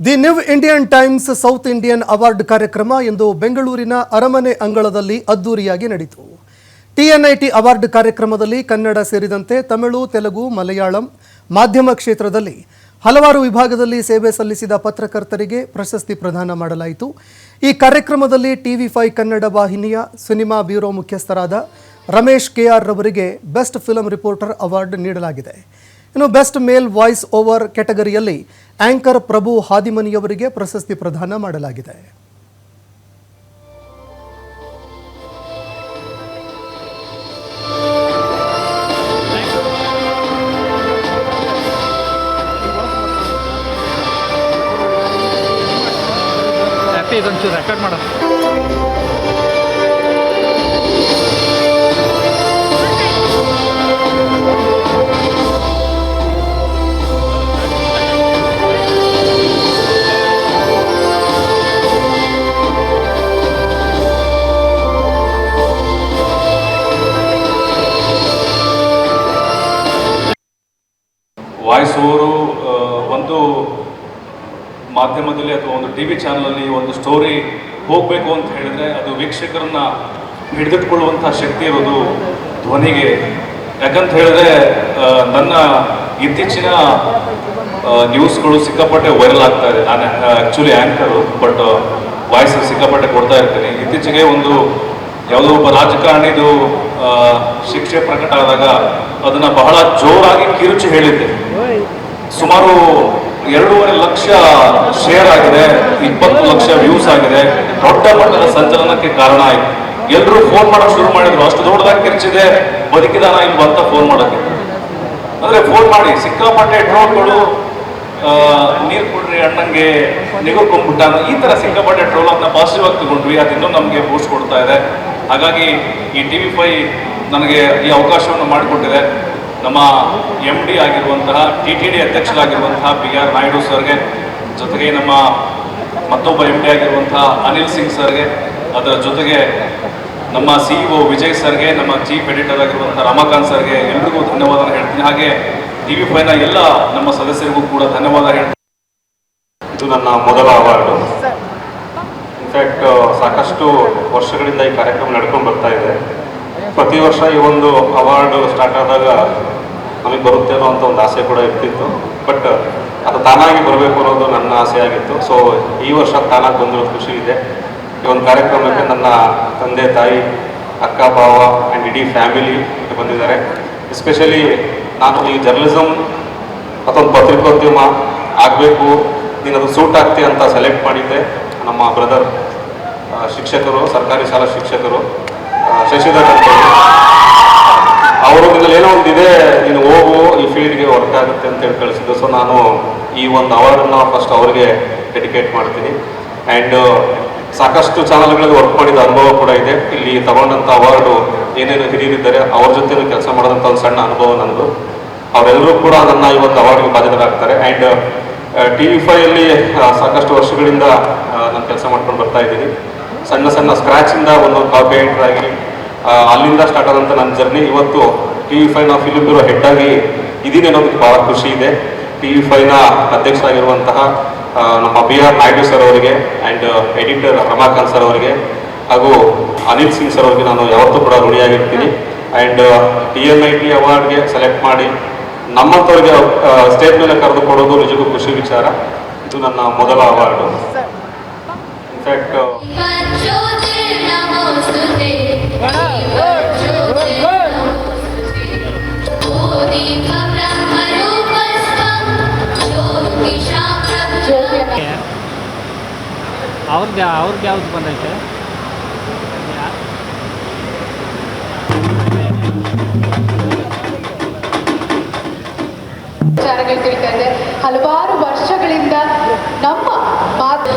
The New Indian Times South Indian award ಕಾರ್ಯಕ್ರಮ ಇಂದು ಬೆಂಗಳೂರಿನ ಅರಮನೆ ಅಂಗಳದಲ್ಲಿ ಅದ್ದೂರಿಯಾಗಿ ನಡೆಯಿತು ಟಿಎನ್ಐಟಿ ಅವಾರ್ಡ್ ಕಾರ್ಯಕ್ರಮದಲ್ಲಿ ಕನ್ನಡ ಸೇರಿದಂತೆ ತಮಿಳು, ತೆಲುಗು, ಮಲಯಾಳಂ ಮಾಧ್ಯಮ ಕ್ಷೇತ್ರದಲ್ಲಿ ಹಲವಾರು ವಿಭಾಗದಲ್ಲಿ ಸೇವೆ ಸಲ್ಲಿಸಿದ ಪತ್ರಕರ್ತರಿಗೆ ಪ್ರಶಸ್ತಿ ಪ್ರದಾನ ಮಾಡಲಾಯಿತು. ಈ ಕಾರ್ಯಕ್ರಮದಲ್ಲಿ ಟಿವಿ ಫೈವ್ ಕನ್ನಡ ವಾಹಿನಿಯ ಸಿನಿಮಾ ಬ್ಯೂರೋ ಮುಖ್ಯಸ್ಥರಾದ ರಮೇಶ್ ಕೆಆರ್ ರವರಿಗೆ ಬೆಸ್ಟ್ ಫಿಲಂ ರಿಪೋರ್ಟರ್ ಅವಾರ್ಡ್ ನೀಡಲಾಗಿದೆ. ಇನ್ನು ಬೆಸ್ಟ್ ಮೇಲ್ ವಾಯ್ಸ್ ಓವರ್ ಕ್ಯಾಟಗರಿಯಲ್ಲಿ ಆಂಕರ್ ಪ್ರಭು ಹಾದಿಮನಿಯವರಿಗೆ ಪ್ರಶಸ್ತಿ ಪ್ರದಾನ ಮಾಡಲಾಗಿದೆ. ರೆಕಾರ್ಡ್ ಮಾಡು ವಾಯ್ಸ್ ಒಂದು ಮಾಧ್ಯಮದಲ್ಲಿ ಅಥವಾ ಒಂದು ಟಿ ವಿ ಚಾನಲಲ್ಲಿ ಒಂದು ಸ್ಟೋರಿ ಹೋಗಬೇಕು ಅಂತ ಹೇಳಿದ್ರೆ ಅದು ವೀಕ್ಷಕರನ್ನ ಹಿಡಿದಿಟ್ಕೊಳ್ಳುವಂಥ ಶಕ್ತಿ ಇರೋದು ಧ್ವನಿಗೆ. ಯಾಕಂತ ಹೇಳಿದ್ರೆ ನನ್ನ ಇತ್ತೀಚಿನ ನ್ಯೂಸ್ಗಳು ಸಿಕ್ಕಾಪಟ್ಟೆ ವೈರಲ್ ಆಗ್ತಾ ಇದೆ. ನಾನು ಆ್ಯಕ್ಚುಲಿ ಆ್ಯಂಕರು ಬಟ್ ವಾಯ್ಸ್ ಸಿಕ್ಕಾಪಟ್ಟೆ ಕೊಡ್ತಾ ಇರ್ತೀನಿ. ಇತ್ತೀಚೆಗೆ ಒಂದು ಯಾವುದೋ ಒಬ್ಬ ರಾಜಕಾರಣಿದು ಶಿಕ್ಷೆ ಪ್ರಕಟ ಆದಾಗ ಅದನ್ನು ಬಹಳ ಜೋರಾಗಿ ಕಿರುಚಿ ಹೇಳಿದ್ದೆ. ಸುಮಾರು ಎರಡೂವರೆ ಲಕ್ಷ ಶೇರ್ ಆಗಿದೆ, ಇಪ್ಪತ್ತು ಲಕ್ಷ ವ್ಯೂಸ್ ಆಗಿದೆ. ದೊಡ್ಡ ಮಟ್ಟದ ಸಂಚಲನಕ್ಕೆ ಕಾರಣ ಆಯ್ತು. ಎಲ್ಲರೂ ಫೋನ್ ಮಾಡಕ್ ಶುರು ಮಾಡಿದ್ರು. ಅಷ್ಟು ದೊಡ್ಡದಾಗಿ ಕಿರ್ಚಿದೆ ಬದುಕಿದಾನ ಇಲ್ವಾ ಅಂತ ಫೋನ್ ಮಾಡಕ್ಕೆ. ಅಂದ್ರೆ ಫೋನ್ ಮಾಡಿ, ಸಿಕ್ಕಾಪಟ್ಟೆ ಟ್ರೋಲ್ಗಳು ನೀರು ಕೊಡ್ರಿ ಅಣ್ಣಂಗೆ ನಿಗುರ್ಕೊಂಡ್ಬಿಟ್ಟಾನ ಈ ತರ ಸಿಕ್ಕಾಪಟ್ಟೆ ಟ್ರೋಲ್ ಅಂತ ಪಾಸಿಟಿವ್ ಆಗಿ ತಗೊಂಡ್ವಿ. ಅದಿನ್ನೂ ನಮಗೆ ಬೂಸ್ಟ್ ಕೊಡ್ತಾ ಇದೆ. ಹಾಗಾಗಿ ಈ ಟಿ ವಿ ಫೈ ನನಗೆ ಈ ಅವಕಾಶವನ್ನು ಮಾಡಿಕೊಟ್ಟಿದೆ. ನಮ್ಮ ಎಂ ಡಿ ಆಗಿರುವಂತಹ ಟಿ ಟಿ ಡಿ ಅಧ್ಯಕ್ಷರಾಗಿರುವಂತಹ ಬಿ ಆರ್ ನಾಯ್ಡು ಸರ್ಗೆ, ಜೊತೆಗೆ ನಮ್ಮ ಮತ್ತೊಬ್ಬ ಎಂ ಡಿ ಆಗಿರುವಂತಹ ಅನಿಲ್ ಸಿಂಗ್ ಸರ್ಗೆ, ಅದರ ಜೊತೆಗೆ ನಮ್ಮ ಸಿಇಒ ವಿಜಯ್ ಸರ್ಗೆ, ನಮ್ಮ ಚೀಫ್ ಎಡಿಟರ್ ಆಗಿರುವಂತಹ ರಮಾಕಾಂತ್ ಸರ್ಗೆ ಎಲ್ರಿಗೂ ಧನ್ಯವಾದ ಹೇಳ್ತೀನಿ. ಹಾಗೆ ಟಿ ವಿ ಫೈನ ಎಲ್ಲ ನಮ್ಮ ಸದಸ್ಯರಿಗೂ ಕೂಡ ಧನ್ಯವಾದ ಹೇಳ್ತೀನಿ. ಇದು ನನ್ನ ಮೊದಲ ಅವಾರ್ಡು. ಇನ್ಫ್ಯಾಕ್ಟ್ ಸಾಕಷ್ಟು ವರ್ಷಗಳಿಂದ ಈ ಕಾರ್ಯಕ್ರಮ ನಡ್ಕೊಂಡು ಬರ್ತಾ ಇದೆ. ಪ್ರತಿ ವರ್ಷ ಈ ಒಂದು ಅವಾರ್ಡು ಸ್ಟಾರ್ಟ್ ಆದಾಗ ನಮಗೆ ಬರುತ್ತೇನೋ ಅಂತ ಒಂದು ಆಸೆ ಕೂಡ ಇರ್ತಿತ್ತು. ಬಟ್ ಅದು ತಾನಾಗಿ ಬರಬೇಕು ಅನ್ನೋದು ನನ್ನ ಆಸೆ ಆಗಿತ್ತು ಸೊ ಈ ವರ್ಷ ತಾನಾಗಿ ಬಂದಿರೋದು ಖುಷಿ ಇದೆ. ಈ ಒಂದು ಕಾರ್ಯಕ್ರಮಕ್ಕೆ ನನ್ನ ತಂದೆ, ತಾಯಿ, ಅಕ್ಕ, ಭಾವ ಆ್ಯಂಡ್ ಇಡೀ ಫ್ಯಾಮಿಲಿ ಬಂದಿದ್ದಾರೆ. ಎಸ್ಪೆಷಲಿ ನಾನು ಈ ಜರ್ನಲಿಸಮ್ ಮತ್ತೊಂದು ಪತ್ರಿಕೋದ್ಯಮ ಆಗಬೇಕು, ನೀನು ಅದು ಸೂಟ್ ಆಗ್ತಿ ಅಂತ ಸೆಲೆಕ್ಟ್ ಮಾಡಿದ್ದೆ ನಮ್ಮ ಬ್ರದರ್ ಶಿಕ್ಷಕರು, ಸರ್ಕಾರಿ ಶಾಲಾ ಶಿಕ್ಷಕರು ಶಶಿಧರ್. ಅವರು. ನಿನ್ನಲ್ಲಿ ಏನೋ ಒಂದು ಇದೆ ಈ ವರ್ಕ್ ಆಗುತ್ತೆ ಅಂತ ಹೇಳಿ ಕಳಿಸಿದ್ದು. ಸೊ ನಾನು ಈ ಒಂದು ಅವಾರ್ಡನ್ನು ಫಸ್ಟ್ ಅವರಿಗೆ ಡೆಡಿಕೇಟ್ ಮಾಡ್ತೀನಿ. ಆ್ಯಂಡ್ ಸಾಕಷ್ಟು ಚಾನಲ್ಗಳಲ್ಲಿ ವರ್ಕ್ ಮಾಡಿದ ಅನುಭವ ಕೂಡ ಇದೆ. ಇಲ್ಲಿ ತಗೊಂಡಂಥ ಅವಾರ್ಡು ಏನೇನು ಹಿರಿಯರಿದ್ದಾರೆ, ಅವ್ರ ಜೊತೆ ಕೆಲಸ ಮಾಡೋದಂಥ ಒಂದು ಸಣ್ಣ ಅನುಭವ ನನ್ನದು. ಅವರೆಲ್ಲರೂ ಕೂಡ ನನ್ನ ಈ ಒಂದು ಅವಾರ್ಡ್ಗೆ ಬಾಧಿತರಾಗ್ತಾರೆ ಆ್ಯಂಡ್ ಟಿ ವಿ ಫೈಯಲ್ಲಿ ಸಾಕಷ್ಟು ವರ್ಷಗಳಿಂದ ನಾನು ಕೆಲಸ ಮಾಡ್ಕೊಂಡು ಬರ್ತಾ ಇದ್ದೀನಿ. ಸಣ್ಣ ಸಣ್ಣ ಸ್ಕ್ರ್ಯಾಚಿಂದ ಒಂದು ಕಾಪಿ ರೈಟರ್ ಆಗಿ ಅಲ್ಲಿಂದ ಸ್ಟಾರ್ಟ್ ಆದಂಥ ನನ್ನ ಜರ್ನಿ ಇವತ್ತು ಟಿ ವಿ ಫೈನ ಫಿಲಿಂ ಬ್ಯೂರೋ ಹೆಡ್ಡಾಗಿ ಇದೀನಿ ಅನ್ನೋದಕ್ಕೆ ಭಾಳ ಖುಷಿ ಇದೆ. ಟಿ ವಿ ಫೈವ್ನ ಅಧ್ಯಕ್ಷರಾಗಿರುವಂತಹ ನಮ್ಮ ಬಿ ಆರ್ ನಾಯ್ಡು ಸರ್ ಅವರಿಗೆ and editor uh, Ramakant sir ಅವರಿಗೆ ಹಾಗೂ ಅನಿಲ್ ಸಿಂಗ್ ಸರ್ ಅವರಿಗೆ ನಾನು ಯಾವತ್ತೂ ಕೂಡ ಋಣಿಯಾಗಿರ್ತೀನಿ. And D M I T ಅವಾರ್ಡ್ಗೆ select ಮಾಡಿ ನಮ್ಮಂಥವ್ರಿಗೆ ಸ್ಟೇಜ್ ಮೇಲೆ ಕರೆದು ನಿಜಕ್ಕೂ ಖುಷಿ ವಿಚಾರ. ಇದು ನನ್ನ ಮೊದಲ ಅವಾರ್ಡು uh, ಇನ್ಫ್ಯಾಕ್ಟ್ ಅವ್ರಿಗೆ ಅವ್ರಿಗೆ ಯಾವ್ದು ಬಂದೈತೆ? ವಿಚಾರಗಳು ತಿಳ್ಕೊಂಡ್ರೆ ಹಲವಾರು ವರ್ಷಗಳಿಂದ ನಮ್ಮ ಮಾತು